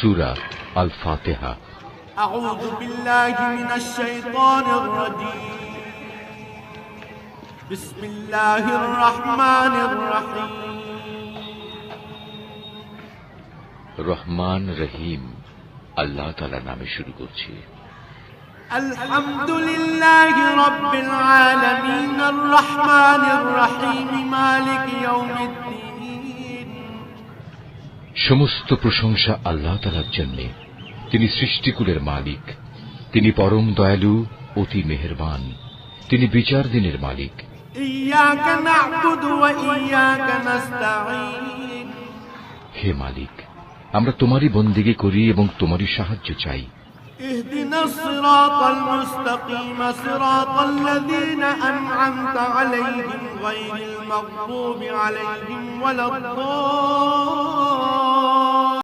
সুরা আল ফাতেহা أعوذ بالله من الشيطان الرجيم بسم الله الرحمن الرحيم রহমান রহিম আল্লাহ তালা নামে শুরু করছি الحمد لله رب العالمين الرحمن الرحيم مالك يوم الدين সমস্ত প্রশংসা আল্লাহ তালার জন্যে তিনি সৃষ্টিকুলের মালিক তিনি পরম দয়ালু অতি মেহেরবান তিনি বিচার দিনের মালিক إياك نعبد وإياك نستعين হে মালিক আমরা তোমারই বন্দিগি করি এবং তোমারই সাহায্য চাই اهدنا الصراط المستقيم صراط الذين أنعمت عليهم غير المغضوب عليهم ولا الضالين